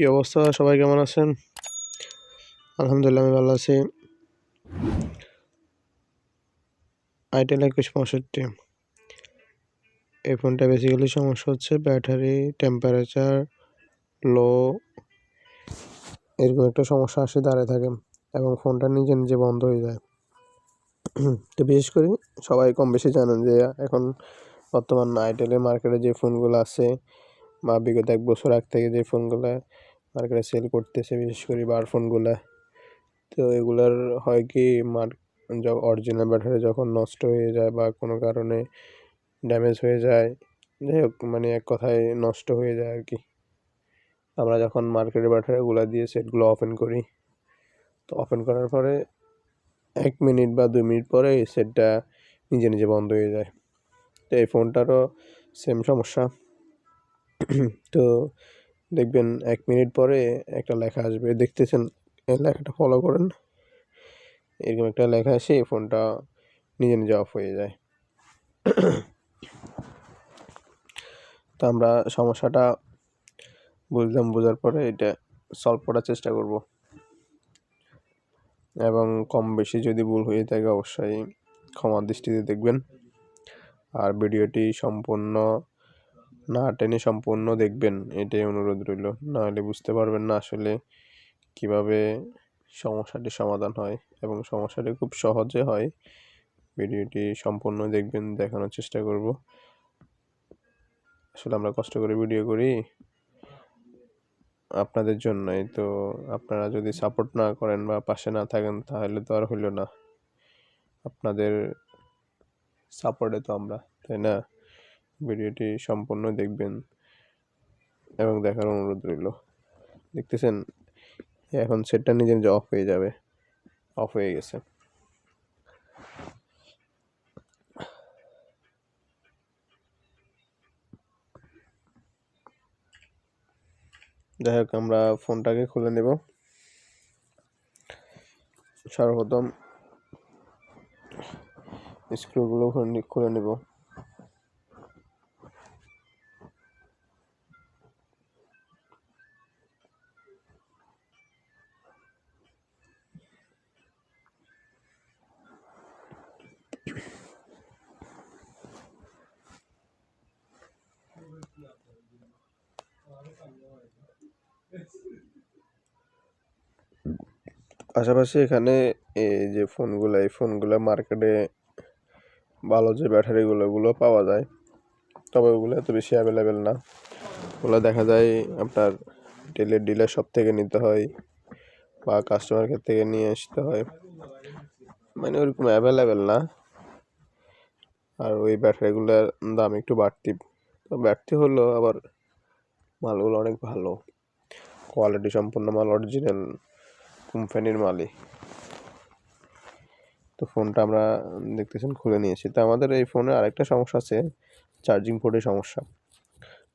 কি অবস্থা? সবাই কেমন আছেন? আলহামদুলিল্লাহ, আমি ভালো আছি। আইটেল একুশ পঁয়ষট্টি। এই ফোনটা বেসিক্যালি সমস্যা হচ্ছে ব্যাটারি টেম্পারেচার লো এরকম একটা সমস্যা আসে দাঁড়ায় থাকে এবং ফোনটা নিজে নিজে বন্ধ হয়ে যায়। তো বিশেষ করে সবাই কম বেশি জানেন যে এখন বর্তমান আইটেলের মার্কেটে যে ফোনগুলো আছে বা বিগত এক বছর আগ থেকে যে ফোনগুলো মার্কেটে সেল করতেছে, বিশেষ করে বার ফোনগুলো তো এগুলার হয় কি মার অরিজিনাল ব্যাটারি যখন নষ্ট হয়ে যায় বা কোনো কারণে ড্যামেজ হয়ে যায়, যাই হোক মানে এক কথায় নষ্ট হয়ে যায় আর কি। আমরা যখন মার্কেটে ব্যাটারিগুলো দিয়ে সেটগুলো ওপেন করি, তো ওপেন করার পরে এক মিনিট বা দুই মিনিট পরে সেটটা নিজে নিজে বন্ধ হয়ে যায়। তো এই ফোনটারও সেম সমস্যা। তো দেখবেন এক মিনিট পরে একটা লেখা আসবে। দেখতেছেন লেখাটা ফলো করেন। এরকম একটা লেখা আসে ফোনটা নিজে নিজে অফ হয়ে যায়। তো আমরা সমস্যাটা বুঝলাম, বোঝার পরে এটা সলভ করার চেষ্টা করব। এবং কম বেশি যদি ভুল হয়ে থাকে, অবশ্যই ক্ষমার দৃষ্টিতে দেখবেন। আর ভিডিওটি সম্পূর্ণ না, টেনে সম্পূর্ণ দেখবেন, এটাই অনুরোধ রইল। নাহলে বুঝতে পারবেন না আসলে কীভাবে সমস্যাটি সমাধান হয় এবং সমস্যাটি খুব সহজে হয়। ভিডিওটি সম্পূর্ণ দেখবেন, দেখানোর চেষ্টা করব। আসলে আমরা কষ্ট করে ভিডিও করি আপনাদের জন্যই, তো আপনারা যদি সাপোর্ট না করেন বা পাশে না থাকেন, তাহলে তো আর হইল না। আপনাদের সাপোর্টে তো আমরা, তাই না? ভিডিওটি সম্পূর্ণ দেখবেন এবং দেখার অনুরোধ রইল। দেখতেছেন, এখন সেটটা নিজে নিজে অফ হয়ে যাবে। অফ হয়ে গেছে। যাই হোক, আমরা ফোনটাকে খুলে নেব। সর্বপ্রথম স্ক্রুগুলো খুলে নেব। পাশাপাশি এখানে এই যে ফোনগুলো, এই ফোনগুলো মার্কেটে ভালো যে ব্যাটারিগুলো ওগুলো পাওয়া যায়। তবে ওগুলো এত বেশি অ্যাভেলেবেল না। ওগুলো দেখা যায় আপনার টেলের ডিলার সব থেকে নিতে হয় বা কাস্টমার ক্ষেত্র থেকে নিয়ে আসতে হয়। মানে ওরকম অ্যাভেলেবেল না। আর ওই ব্যাটারিগুলোর দাম একটু বাড়তি। তো বাড়তি হলো আবার মালগুলো অনেক ভালো। কোয়ালিটি সম্পূর্ণ মাল অরিজিনাল কোম্পানির মালই তো ফোনটা আমরা দেখতেছেন, খুলে নিয়েছি। তো আমাদের এই ফোনে আরেকটা সমস্যা আছে চার্জিং পোর্টের সমস্যা।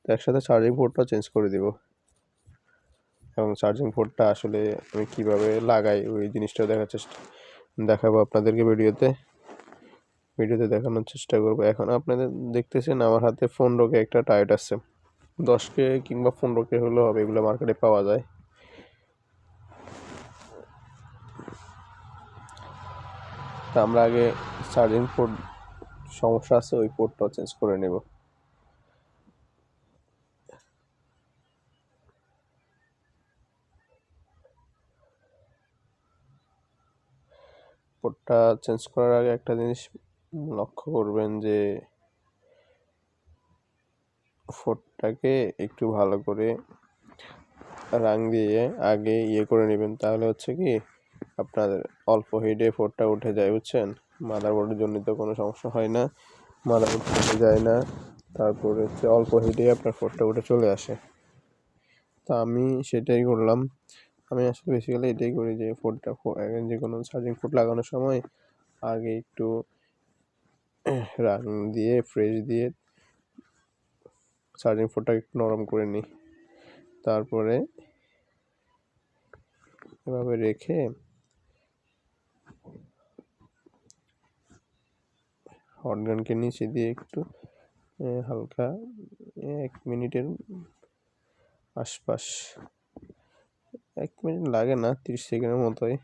তো একসাথে চার্জিং পোর্টটাও চেঞ্জ করে দেব। এবং চার্জিং পোর্টটা আসলে আমি কীভাবে লাগাই, ওই জিনিসটাও দেখার চেষ্টা, দেখাবো আপনাদেরকে ভিডিওতে। ভিডিওতে দেখানোর চেষ্টা করব। এখন আপনাদের দেখতেছেন, আমার হাতে পনেরোকে একটা টায়ার আছে। দশকে কিংবা পনেরোকে হলেও হবে, এগুলো মার্কেটে পাওয়া যায়। তা আমরা আগে চার্জিং পোর্ট সমস্যা আছে, ওই পোর্টটাও চেঞ্জ করে নেব। পোর্টটা চেঞ্জ করার আগে একটা জিনিস লক্ষ্য করবেন যে, ফোরটাকে একটু ভালো করে রাং দিয়ে আগে ইয়ে করে নেবেন। তাহলে হচ্ছে কি আপনার অল্প হিটে ফোরটা উঠে যায়, বুঝছেন? মাদারবোর্ডের জন্য তো কোনো সমস্যা হয় না। মাদারবোর্ড উঠে যায় না। তারপর হচ্ছে অল্প হিটে আপনার ফোরটা উঠে চলে আসে। তা আমি সেটাই করলাম। আমি আসলে বেসিক্যালি এটাই করি যে ফোরটা যে কোনো চার্জিং ফোর্ট লাগানোর সময় আগে একটু রাং দিয়ে ফ্রেশ দিয়ে চার্জিং ফোর্টটা একটু নরম করে নিই। তারপরে এভাবে রেখে হটগানকে নিচে দিয়ে একটু হালকা এক মিনিটের আশপাশ। এক মিনিট লাগে না, তিরিশ সেকেন্ডের মতোই।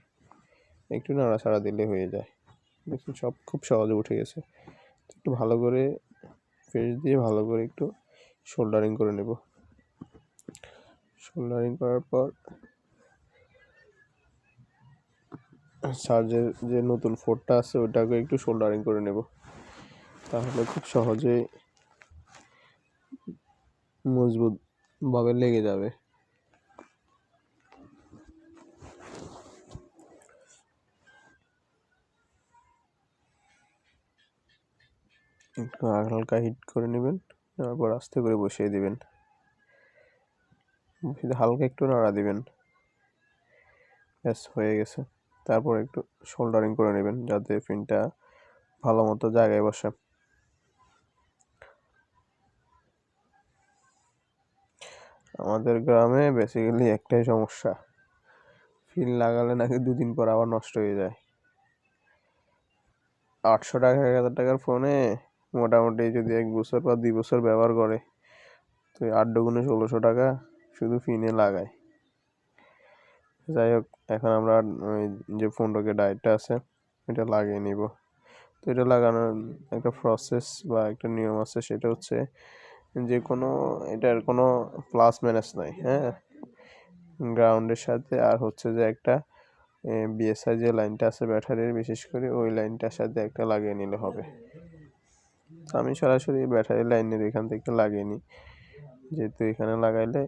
একটু নাড়াচাড়া দিলে হয়ে যায়। দেখুন, সব খুব সহজে উঠে গেছে। একটু ভালো করে পেস্ট দিয়ে ভালো করে একটু শোল্ডারিং করে নেব। শোল্ডারিং করার পর চার্জের যে নতুন ফোরটা আছে, ওটাকে একটু শোল্ডারিং করে নেব। তাহলে খুব সহজেই মজবুতভাবে লেগে যাবে। একটু হালকা হিট করে নেবেন, তারপর আস্তে করে বসিয়ে দিবেন। হালকা একটু নাড়া দিবেন, ব্যাস হয়ে গেছে। তারপর একটু শোল্ডারিং করে নেবেন, যাতে ফিনটা ভালো মতো জায়গায় বসে। আমাদের গ্রামে বেসিক্যালি একটাই সমস্যা। ফিল লাগালে নাকি দুদিন পর আবার নষ্ট হয়ে যায়। আটশো টাকা, এক হাজার টাকার ফোনে মোটামুটি যদি এক বছর বা দুই বছর ব্যবহার করে, তো আট দুগুণে ষোলোশো টাকা শুধু ফিনে লাগায়। যাই হোক এখন আমরা ওই যে ফোনটাকে ডায়েটটা আছে, এটা লাগিয়ে নিব। তো এটা লাগানোর একটা প্রসেস বা একটা নিয়ম আছে, সেটা হচ্ছে যে কোনো, এটার কোনো প্লাস ম্যানেজ নাই হ্যাঁ? গ্রাউন্ডের সাথে আর হচ্ছে যে একটা বিএসআই যে লাইনটা আছে ব্যাটারির বিশেষ করে ওই লাইনটার সাথে একটা লাগিয়ে নিলে হবে। আমি সরাসরি ব্যাটারি লাইনের এখান থেকে লাগিয়ে নিই। যেহেতু এখানে লাগাইলে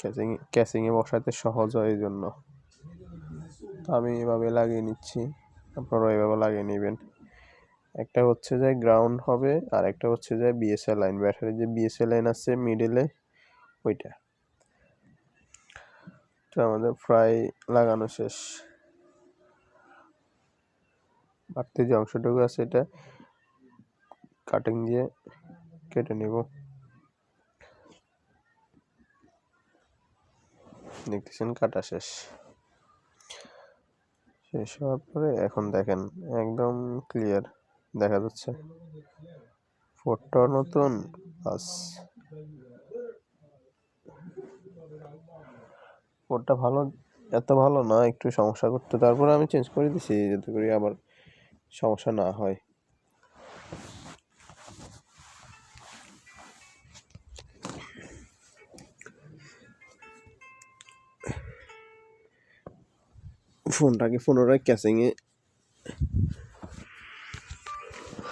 ক্যাচিং ক্যাচিংয়ে বসাতে সহজ হয় এই জন্য আমি এভাবে লাগিয়ে নিচ্ছি। আপনারাও এভাবে লাগিয়ে নেবেন। একটা হচ্ছে যে গ্রাউন্ড হবে আর একটা হচ্ছে যে বিএসএ লাইন ব্যাটারি যে বিএসএ লাইন আছে মিডিলে ওইটা। তো আমাদের প্রায় লাগানো শেষ। বাড়তি যে অংশটুকু আছে এটা কাটিং দিয়ে কেটে নেব। দেখতেছেন কাটা শেষ। শেষ হওয়ার পরে এখন দেখেন একদম ক্লিয়ার দেখা যাচ্ছে। ফোরটা নতুন প্লাস ফোরটা ভালো, এত ভালো না, একটু সমস্যা করতে। তারপরে আমি চেঞ্জ করে দিছি, যাতে করে আবার সমস্যা না হয়। ফোনটাকে পুনরায় ক্যাচিংয়ে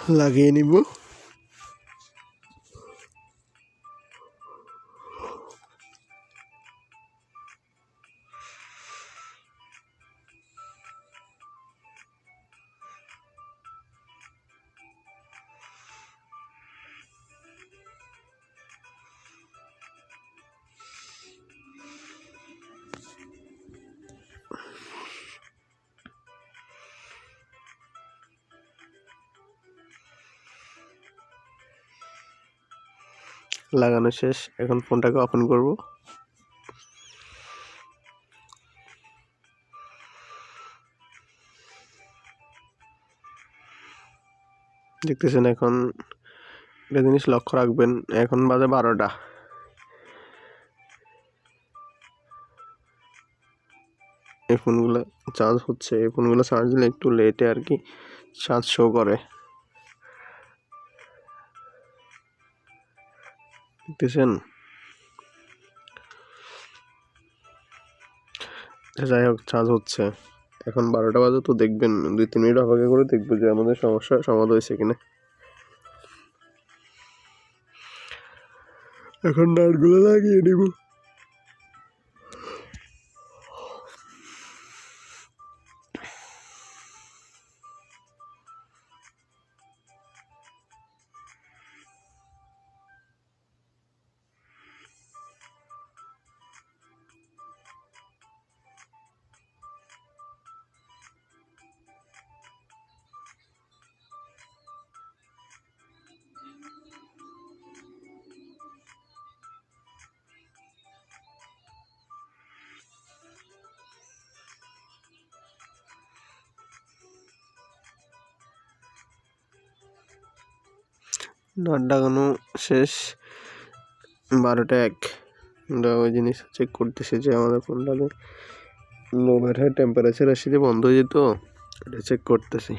লাগিয়ে নিব। লাগানো শেষ। এখন ফোনটাকে ওপেন করব। দেখতেছেন এখন একটা জিনিস লক্ষ্য রাখবেন, এখন বাজে বারোটা। এই ফোনগুলো চার্জ হচ্ছে, এই ফোনগুলো চার্জ দিলে একটু লেটে আর কি চার্জ শো করে। দেখতেছেন? যাই হোক চার্জ হচ্ছে। এখন বারোটা বাজে তো দেখবেন, দুই তিন মিনিট অপেক্ষা করে দেখব যে আমাদের সমস্যা সমাধান হয়েছে কিনা। এখন নাটগুলো লাগিয়ে নেব। নাট লাগানো শেষ। বারোটা এক। আমরা ওই জিনিস চেক করতেছি যে আমাদের ফোনটাতে লো ব্যাটারি টেম্পারেচার আসে যে বন্ধ হয়ে যেত, এটা চেক করতেছি।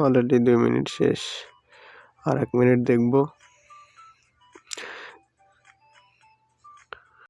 অলরেডি দুই মিনিট শেষ। আর এক মিনিট দেখব।